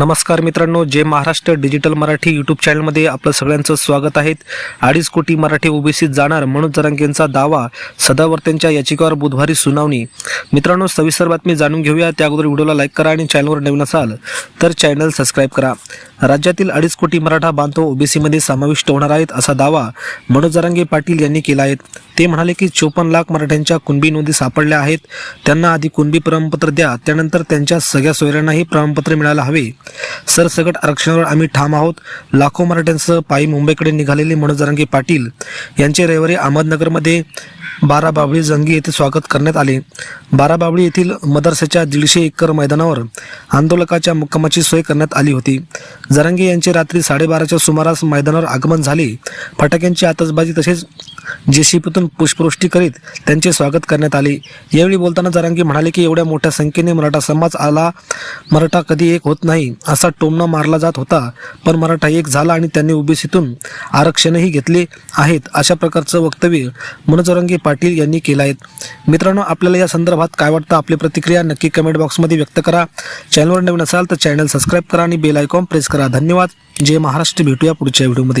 नमस्कार मित्रांनो जे महाराष्ट्र डिजिटल मराठी यूट्यूब चॅनलमध्ये आपलं सगळ्यांचं स्वागत आहे. अडीच कोटी मराठी ओबीसीत जाणार मनोज जरांगेंचा दावा सदावर्त्यांच्या याचिकेवर बुधवारी सुनावणी. मित्रांनो सविस्तर बातमी जाणून घेऊया. त्या अगोदर व्हिडिओला लाईक करा आणि चॅनलवर नवीन असाल तर चॅनल सबस्क्राईब करा. राज्यातील अडीच कोटी मराठा बांधव ओबीसीमध्ये समाविष्ट होणार आहेत असा दावा मनोज जरांगे पाटील यांनी केला आहे. ते म्हणाले की चोपन्न लाख मराठ्यांच्या कुणबी नोंदी सापडल्या आहेत. त्यांना आधी कुणबी प्रमाणपत्र द्या त्यानंतर त्यांच्या सगळ्या सोयऱ्यांनाही प्रमाणपत्र मिळायला हवे. सरसकट आरक्षणावर आम्ही ठाम आहोत. लाखो मराठ्यांसह पायी मुंबईकडे निघालेले मनोज जरांगे पाटील यांचे रविवारी अहमदनगरमध्ये बाराबावळी जंगी येथे स्वागत करण्यात आले. बाराबावळी येथील मदरसाच्या दीडशे एकर मैदानावर आंदोलकाच्या मुक्कामाची सोय करण्यात आली होती. जरांगे यांचे रात्री साडेबाराच्या सुमारास मैदानावर आगमन झाले. फटाक्यांची आतषबाजी तसेच जेसीपीतून पुष्पवृष्टी करीत त्यांचे स्वागत करण्यात आले. यावेळी बोलताना जरांगी म्हणाले की एवढ्या मोठ्या संख्येने मराठा समाज आला. मराठा कधी एक होत नाही असा टोमणा मारला जात होता. पण मराठा एक झाला आणि त्यांनी ओबीसीतून आरक्षणही घेतले आहेत अशा प्रकारचं वक्तव्य मनोजरंगी पाटील यांनी केलं आहे. मित्रांनो आपल्याला या संदर्भात काय वाटतं? आपली प्रतिक्रिया नक्की कमेंट बॉक्समध्ये व्यक्त करा. चॅनलवर नवीन असाल तर चॅनल सबस्क्राईब करा आणि बेल आयकॉन प्रेस करा. धन्यवाद. जय महाराष्ट्र. भेटूया पुढच्या व्हिडिओमध्ये